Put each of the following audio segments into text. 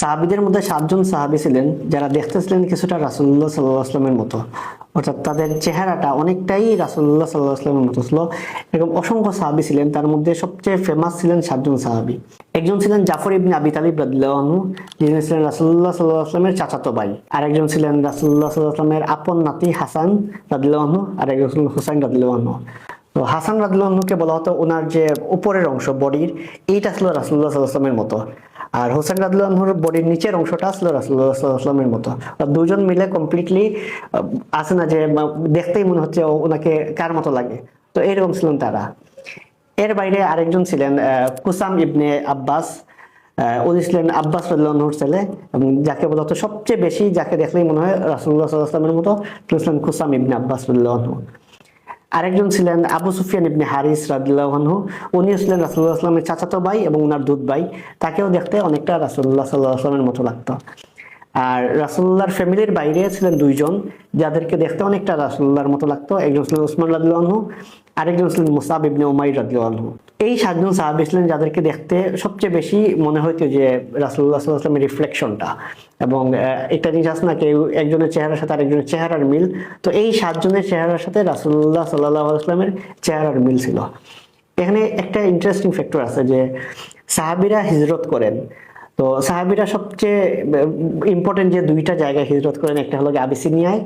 সাহাবিদের মধ্যে সাতজন সাহাবি ছিলেন যারা দেখতেছিলেন কিছুটা রাসুল্লাহ সাল্লাহ আসলামের মতো। অর্থাৎ তাদের চেহারাটা অনেকটাই রাসুল্লাহ সাল্লাহ আসলামের মতো ছিল। এরকম অসংখ্য সাহাবি ছিলেন, তার মধ্যে সবচেয়ে ফেমাস ছিলেন সাতজন সাহাবি। একজন ছিলেন জাফর ইবনে আবি তালিব রাদিল্লাহু যিনি ছিলেন রাসুল্লাহ সাল্লাহ আসলামের চাচাতো ভাই। আরেকজন ছিলেন রাসুল্লাহ সাল্লাহ আসলামের আপন নাতি হাসান রাদিল্লাহু আর একজন ছিলেন হুসাইন রাদিল্লাহু তো হাসান রাদিল্লাহুকে বলা হতো ওনার যে উপরের অংশ, বডির, এইটা ছিল রাসুল্লাহ সাল্লামের মতো। আর হোসেন রাদুল্লাহর বডির নিচের অংশটা ছিল রাসুল্লাহ সাল্লামের মতো। দুজন মিলে কমপ্লিটলি আছে না যে দেখতেই মনে হচ্ছে ওনাকে কার মতো লাগে। তো এরকম ছিলেন তারা। এর বাইরে আরেকজন ছিলেন কুসাম ইবনে আব্বাস। উনি ছিলেন আব্বাস রাদিল্লাহুর ছেলে, এবং যাকে বলা হতো সবচেয়ে বেশি, যাকে দেখলেই মনে হয় রাসুল্লাহ সাল্লামের মতো, তিনি ছিলেন কুসাম ইবনে আব্বাস রাদিল্লাহু আরেকজন ছিলেন আবু সুফিয়ান ইবনে হারিস রাদিল্লাহু উনি ছিলেন রাসুল্লাহ আসলামের চাচাতো ভাই এবং ওনার দুধ ভাই। তাকেও দেখতে অনেকটা রাসুল্লাহ সাল্লাহ আসলামের মতো লাগতো। আর রাসুল্লাহর ফ্যামিলির বাইরে ছিলেন দুইজন, যাদেরকে দেখতে অনেকটা রাসুল্লাহর মতো লাগতো। একজন ছিলেন উসমান রাদিল্লাহু আরেকজন ছিলেন মুসাব ইবনে উমাই রাদিল্লাহু এই সাতজন সাহাবি ছিলেন যাদেরকে দেখতে সবচেয়ে বেশি মনে হইতো যে রাসুল্লাহ সাল্লাহ আসলামের রিফ্লেকশনটা এবং একটা জিনিস আছে না কেউ একজনের চেহারার সাথে আরেকজনের চেহারার মিল। তো এই সাতজনের চেহারার সাথে রাসুল্লাহ সাল্লাহ আসলামের চেহারার মিল ছিল। এখানে একটা ইন্টারেস্টিং ফ্যাক্টর আছে যে সাহাবিরা হিজরত করেন। তো সাহাবিরা সবচেয়ে ইম্পর্টেন্ট যে দুইটা জায়গায় হিজরত করেন, একটা হলো আবিসিনিয়ায়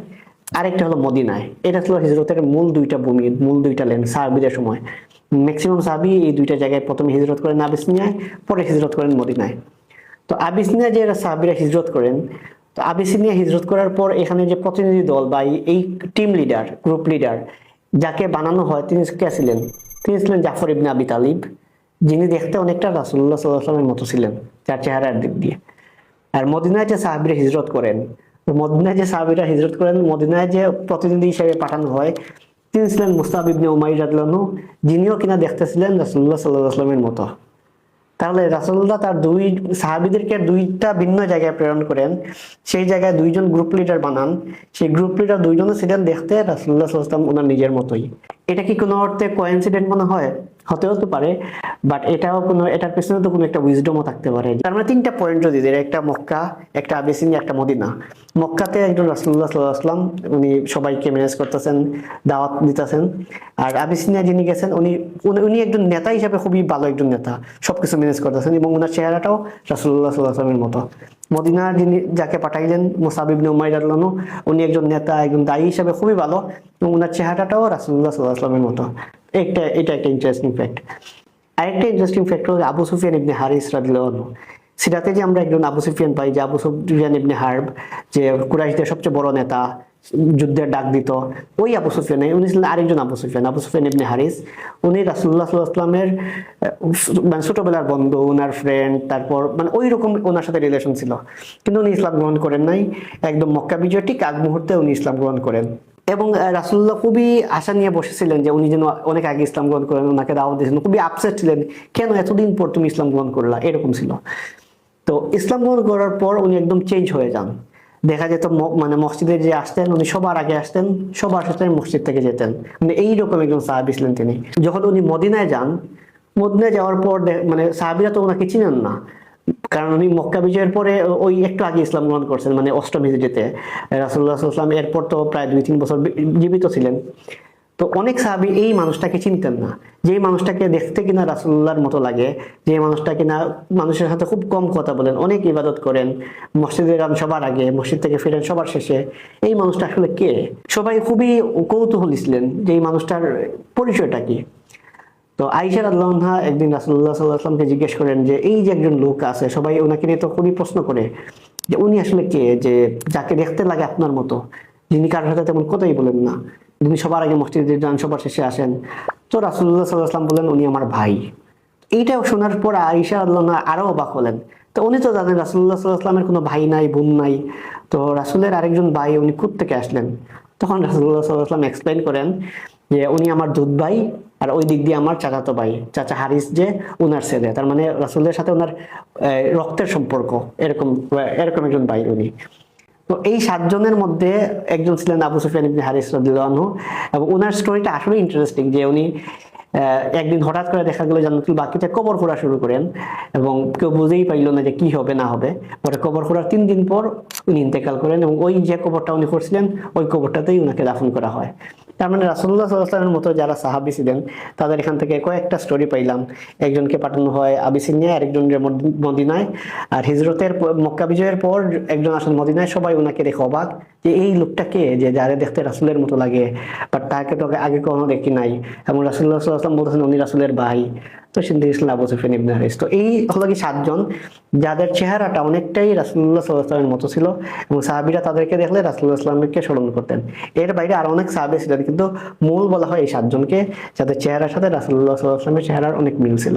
আরেকটা হলো মদিনায়। এটা ছিল হিজরতের মূল দুইটা ভূমি, মূল দুইটা লেন, সাহাবিদের সময়। ম্যাক্সিমাম সাহাবি এই দুইটা জায়গায় প্রথমে হিজরত করেন আবিসিনিয়ায়, পরে হিজরত করেন মদিনায়। তো আবিসিনিয়া যে সাহাবিরা হিজরত করেন, তো আবিসিনিয়া হিজরত করার পর এখানে যে প্রতিনিধি দল বা এই- টিম লিডার গ্রুপ লিডার যাকে বানানো হয়, তিনি কে ছিলেন? তিনি ছিলেন জাফর ইবনে আবি তালিব, যিনি দেখতে অনেকটা রাসুল্লাহ সাল্লামের মতো ছিলেন, যার চেহারার দিক দিয়ে। আর মদিনায় যে সাহাবিরা হিজরত করেন মদিনায় যে সাহাবিরা হিজরত করেন, মদিনায় যে প্রতিনিধি হিসেবে পাঠানো হয়, তিনি ছিলেন মুস্তাব ইবনে উমাইর রাদলানু যিনিও কিনা দেখতেছিলেন রাসুল্লাহ সাল্লাহ আসলামের মতো। তাহলে রাসুল্লাহ তার দুই সাহাবিদেরকে দুইটা ভিন্ন জায়গায় প্রেরণ করেন। সেই জায়গায় দুইজন গ্রুপ লিডার বানান। সেই গ্রুপ লিডার দুইজনে ছিলেন দেখতে রাসুল্লাহ সাল্লাম ওনার নিজের মতোই। এটা কি কোনো অর্থে কোয়েন্সিডেন্ট মনে হয়? হতেও হতে পারে বাট এটাও কোনো, এটার পেছনে তো কোনো একটা উইজডমও থাকতে পারে। তার মানে তিনটা পয়েন্ট যদি একটা মক্কা, একটা আবেসিনি, একটা মদিনা। মক্কাতে একজন রাসুল্লাহ সাল্লাম উনি সবাইকে ম্যানেজ করতেছেন, দাওয়াত দিতেছেন। আর আবিসিনিয়া যিনি গেছেন, উনি, উনি- একজন নেতা হিসাবে খুবই ভালো একজন নেতা। সবকিছু ম্যানেজ করতেছেন এবং ওনার চেহারাটাও রাসুল্লাহ সাল্লাহামের মতো। মদিনা যিনি, যাকে পাঠাইলেন মুসাবিবনে উমাইর আল্লাহনু উনি একজন নেতা, একজন দায়ী হিসাবে খুবই ভালো এবং ওনার চেহারাটাও রাসুল্লাহ সাল্লাহামের মতো। একটা, এটা একটা ইন্টারেস্টিং ফ্যাক্ট আরেকটা ইন্টারেস্টিং ফ্যাক্টর হলো আবু সুফিয়ান ইবনে হারিস রাদিল্লাহু সিরাতে যে আমরা একজন আবু সুফিয়ান পাই, যে আবু সুফিয়ান ইবনে হার্ব, যে কুরাইশদের সবচেয়ে বড় নেতা, যুদ্ধের ডাক দিত, ওই আবু সুফিয়ান, উনি ছিলেন আরেকজন আবু সুফিয়ান আবু সুফিয়ান ইবনে হারিস। উনি রাসুল্লাহ সাল্লাহামের মানে ছোটবেলার বন্ধু ওনার ফ্রেন্ড তারপর মানে ওই রকম ওনার সাথে রিলেশন ছিল। কিন্তু উনি ইসলাম গ্রহণ করেন নাই। একদম মক্কা বিজয় ঠিক আগ মুহূর্তে উনি ইসলাম গ্রহণ করেন। এবং আহ, রাসূলুল্লাহ খুবই আশা নিয়ে বসেছিলেন যে উনি যেন অনেক আগে ইসলাম গ্রহণ করেন ওনাকে দাওয়াত দিয়েছিলেন। খুবই আপসেট ছিলেন কেন এতদিন পর তুমি ইসলাম গ্রহণ করলা? এরকম ছিল। তো ইসলাম গ্রহণ করার পর উনি একদম চেঞ্জ হয়ে যান। দেখা যেত মানে মসজিদে যে আসতেন উনি সবার আগে আসতেন সবার সাথে মসজিদ থেকে যেতেন। মানে এইরকম একজন সাহাবি ছিলেন তিনি। যখন উনি মদিনায় যান মদিনায় যাওয়ার পর মানে সাহাবিরা তো ওনাকে চিনেন না। কারণ উনি মক্কা বিজয়ের পরে ওই একটু আগে ইসলাম গ্রহণ করছেন মানে অষ্টম হিজড়িতে। রাসুল্লাহ এরপর তো প্রায় দুই, তিন বছর জীবিত ছিলেন। তো অনেক সাহাবি এই মানুষটাকে চিনতেন না। যে মানুষটাকে দেখতে কিনা রাসুল্লাহর মতো লাগে যে মানুষটা কিনা মানুষের সাথে খুব কম কথা বলেন, অনেক ইবাদত করেন, মসজিদে যান সবার আগে, মসজিদ থেকে ফিরেন সবার শেষে। এই মানুষটা আসলে কে? সবাই খুবই কৌতূহলী ছিলেন যে এই মানুষটার পরিচয়টা কি। তো আইসার আল্লাহা একদিন রাসুল্লাহ সাল্লাহামকে জিজ্ঞেস করেন যে, এই যে একজন লোক আছে, সবাই ওনাকে নিয়ে তো খুবই প্রশ্ন করে, যে উনি আসলে কে? যে যাকে দেখতে লাগে আপনার মতো। যিনি কারোর সাথে তেমন কথাই বলেন না। যিনি সবার আগে মসজিদে যান, সবার শেষে আসেন। তো রাসুল্লাহ সাল্লাহাম বলেন উনি আমার ভাই। এইটা শোনার পর আইসা আল্লাহ আরও অবাক হলেন। তো উনি তো জানেন রাসুল্লাহ সাল্লাহামের কোনো ভাই নাই, বোন নাই। তো রাসুলের আরেকজন ভাই, উনি থেকে আসলেন? তখন রাসুল্লাহ সাল্লাম এক্সপ্লেন করেন যে উনি আমার দুধ ভাই আর ওই দিক দিয়ে আমার চাচাতো ভাই, চাচা হারিস যে উনার ছেলে। তার মানে রাসুলের সাথে ওনার রক্তের সম্পর্ক, এরকম এরকম একজন ভাই উনি। তো এই সাতজনের মধ্যে একজন ছিলেন আবু সুফিয়ান হারিস রাদিয়াল্লাহু আনহু এবং ওনার স্টোরিটা আসলে ইন্টারেস্টিং যে উনি একদিন হঠাৎ করে দেখা গেল জান্নাতুল বাকিটা কবর খোঁড়া শুরু করেন এবং কেউ বুঝেই পাইল না যে কি হবে, না হবে। পরে কবর খোঁড়ার তিন দিন পর উনি ইন্তেকাল করেন এবং ওই যে কবরটা উনি করছিলেন ওই কবরটাতেই উনাকে দাফন করা হয়। তার মানে রাসুল্লাহ সাল্লাহামের মতো যারা সাহাবি ছিলেন, তাদের এখান থেকে কয়েকটা স্টোরি পাইলাম। একজনকে পাঠানো হয় আবিসিনিয়া, আরেকজনের মদ- মদিনায়। আর হিজরতের মক্কা বিজয়ের পর একজন আসেন মদিনায়, সবাই ওনাকে দেখে অবাক যে এই লোকটা কে? যে যারে দেখতে রাসুলের মতো লাগে। বাট তাকে তো আগে- আগে কখনো দেখি নাই। এবং রাসুল্লাহ সাল্লাহ বলতেছেন, উনি রাসুলের ভাই। তো সিদ্ধি ইসলাম আবু সুফিয়ান ইবনে হারিস। তো এই হলো কি সাতজন, যাদের চেহারাটা অনেকটাই রাসুল্লাহ সাল্লাহামের মতো ছিল এবং সাহাবিরা তাদেরকে দেখলে রাসুল্লাহ ইসলামকে স্মরণ করতেন। এর বাইরে আরও অনেক সাহাবি ছিলেন, কিন্তু মূল বলা হয় এই সাতজনকে, যাদের চেহারার সাথে রাসুল্লাহ সাল্লাহ আসলামের চেহারার অনেক মিল ছিল।